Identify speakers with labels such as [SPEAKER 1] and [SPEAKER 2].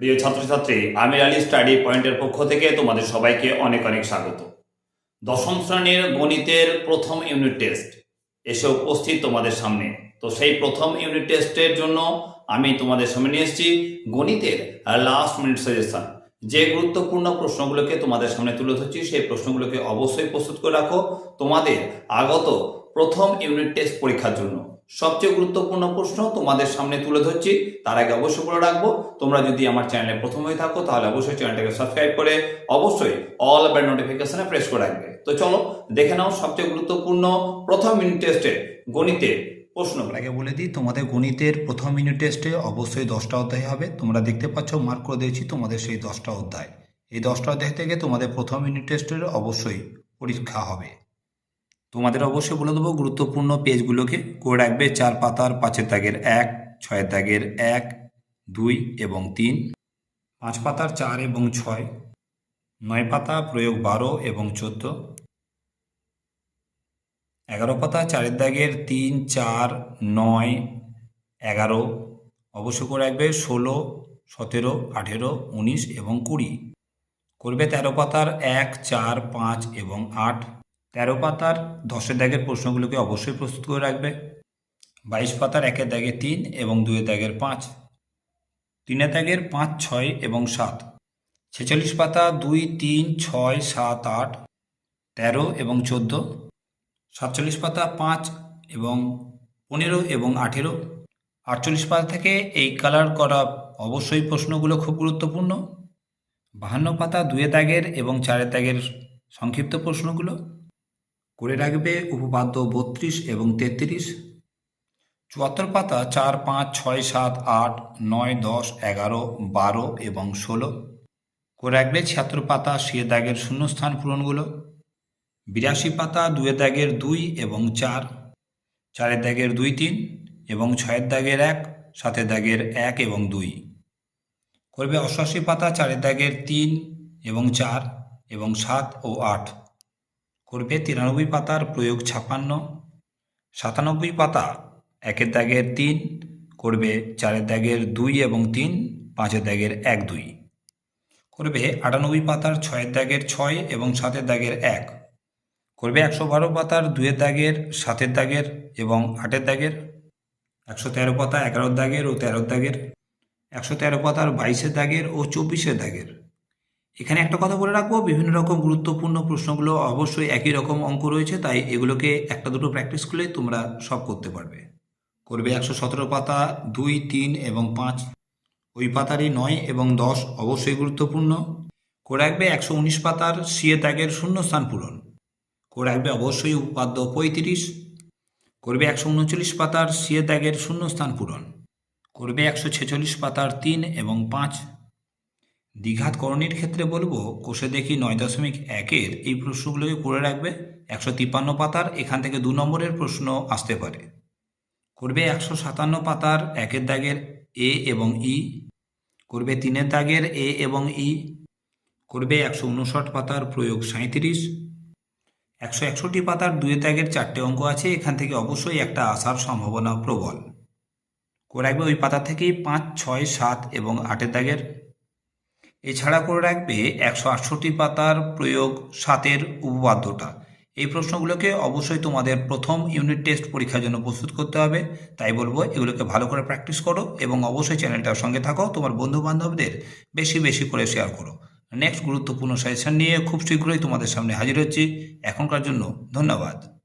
[SPEAKER 1] প্রিয় ছাত্রছাত্রী আমির আলী স্টাডি পয়েন্টের পক্ষ থেকে তোমাদের সবাইকে অনেক অনেক স্বাগত। দশম শ্রেণির গণিতের প্রথম ইউনিট টেস্ট এসে উপস্থিত তোমাদের সামনে। তো সেই প্রথম ইউনিট টেস্টের জন্য আমি তোমাদের সামনে নিয়ে এসেছি গণিতের লাস্ট মিনিট সাজেশন যে গুরুত্বপূর্ণ প্রশ্নগুলোকে তোমাদের সামনে তুলে ধরছি, সেই প্রশ্নগুলোকে অবশ্যই প্রস্তুত করে রাখো। তোমাদের আগত প্রথম ইউনিট টেস্ট পরীক্ষার জন্য। সবচেয়ে গুরুত্বপূর্ণ প্রশ্ন তোমাদের সামনে তুলে ধরছি। তার আগে অবশ্যই বলে রাখব, তোমরা যদি আমার চ্যানেলে প্রথম হয়ে থাকো, তাহলে অবশ্যই চ্যানেলটাকে সাবস্ক্রাইব করে অবশ্যই অল বেল নোটিফিকেশনে প্রেস করে রাখবে। তো চলো, দেখে নাও সবচেয়ে গুরুত্বপূর্ণ প্রথম ইউনিট টেস্টে গণিতের প্রশ্ন
[SPEAKER 2] আগে বলে দিই, তোমাদের গণিতের প্রথম ইউনিট টেস্টে অবশ্যই দশটা অধ্যায় হবে। তোমরা দেখতে পাচ্ছ মার্ক করে দিয়েছি তোমাদের সেই দশটা অধ্যায়। এই দশটা অধ্যায় থেকে তোমাদের প্রথম ইউনিট টেস্টের অবশ্যই পরীক্ষা হবে। তোমাদের অবশ্যই বলে দেবো, গুরুত্বপূর্ণ পেজগুলোকে করে রাখবে চার পাতার পাঁচের দাগের এক, ছয়ের দাগের এক, দুই এবং তিন। পাঁচ পাতার চার এবং ছয়, নয় পাতা প্রয়োগ বারো এবং চোদ্দ। এগারো পাতা চারের দাগের তিন, চার, নয়, এগারো। অবশ্য করে রাখবে ষোলো, সতেরো, আঠেরো, উনিশ এবং কুড়ি। করবে তেরো পাতার এক, চার, পাঁচ এবং আট। তেরো পাতার দশের দাগের প্রশ্নগুলোকে অবশ্যই প্রস্তুত করে রাখবে। বাইশ পাতার একের দাগের তিন এবং দুয়ের দাগের পাঁচ। তিনের দাগের পাঁচ, ছয় এবং সাত। ছেচল্লিশ পাতা দুই, তিন, ছয়, সাত, আট, তেরো এবং চোদ্দ। সাতচল্লিশ পাতা পাঁচ এবং পনেরো এবং আঠেরো। আটচল্লিশ পাতা থেকে এই কালার করা অবশ্যই প্রশ্নগুলো খুব গুরুত্বপূর্ণ। বাহান্ন পাতা দুয়ে দাগের এবং চারের দাগের সংক্ষিপ্ত প্রশ্নগুলো। করে রাখবে, উপপাদ্য বত্রিশ এবং তেত্রিশ। চুয়াত্তর পাতা, চার, পাঁচ, ছয়, সাত, আট, নয়, দশ, এগারো, বারো এবং ষোলো। করে রাখবে ছিয়াত্তর পাতা শিয়ে দাগের শূন্যস্থান পূরণগুলো। বিরাশি পাতা দুয়ের দাগের দুই এবং চার। চারের দাগের দুই, তিন এবং ছয়ের দাগের এক সাতের দাগের এক এবং দুই। করবে অষ্টআশি পাতা চারের দাগের তিন এবং চার এবং সাত ও আট। করবে তিরানব্বই পাতার প্রয়োগ ছাপান্ন সাতানব্বই পাতা একের দাগের তিন, করবে চারের দাগের দুই এবং তিন, পাঁচের দাগের এক দুই। করবে আটানব্বই পাতার ছয়ের দাগের ছয় এবং সাতের দাগের এক। করবে একশো বারো পাতার দুয়ের দাগের, সাতের দাগের এবং আটের দাগের। একশো তেরো পাতা এগারোর দাগের ও তেরোর দাগের। একশো তেরো পাতার বাইশের দাগের ও চব্বিশের দাগের। এখানে একটা কথা বলে রাখব, বিভিন্ন রকম গুরুত্বপূর্ণ প্রশ্নগুলো অবশ্যই একই রকম অঙ্ক রয়েছে, তাই এগুলোকে একটা দুটো প্র্যাকটিস করলে তোমরা সব করতে পারবে। করবে একশো সতেরো পাতা, দুই, তিন এবং পাঁচ। ওই পাতারই নয় এবং দশ অবশ্যই গুরুত্বপূর্ণ। করে রাখবে একশো উনিশ পাতার সিএ দাগের শূন্যস্থান পূরণ। করে রাখবে অবশ্যই উপাদ্য পঁয়ত্রিশ। করবে একশো উনচল্লিশ পাতার সিএ দাগের শূন্যস্থান পূরণ। করবে একশো ছেচল্লিশ পাতার তিন এবং পাঁচ। দ্বিঘাত করণীর ক্ষেত্রে বলব, কোষে দেখি নয় দশমিক একের এই প্রশ্নগুলোকে করে রাখবে। একশো তিপ্পান্ন পাতার এখান থেকে দু নম্বরের প্রশ্ন আসতে পারে। করবে একশো সাতান্ন পাতার একের দাগের এ এবং ই, করবে তিনের দাগের এ এবং ই, করবে একশো উনষাট পাতার প্রয়োগ সাঁত্রিশ একশো একষট্টি পাতার দুয়ে ত্যাগের চারটে অঙ্ক আছে, এখান থেকে অবশ্যই একটা আসার সম্ভাবনা প্রবল। করে রাখবে ওই পাতা থেকেই পাঁচ, ছয়, সাত এবং আটের দাগের এছাড়া করে রাখবে একশো আটষট্টি পাতার প্রয়োগ সাতের উপপাদ্যটা। এই প্রশ্নগুলোকে অবশ্যই তোমাদের প্রথম ইউনিট টেস্ট পরীক্ষার জন্য প্রস্তুত করতে হবে। তাই বলব, এগুলোকে ভালো করে প্র্যাকটিস করো এবং অবশ্যই চ্যানেলটার সঙ্গে থাকো, তোমার বন্ধু বান্ধবদের বেশি বেশি করে শেয়ার করো। নেক্সট গুরুত্বপূর্ণ সাজেশন নিয়ে খুব শীঘ্রই তোমাদের সামনে হাজির হচ্ছি। এখনকার জন্য ধন্যবাদ।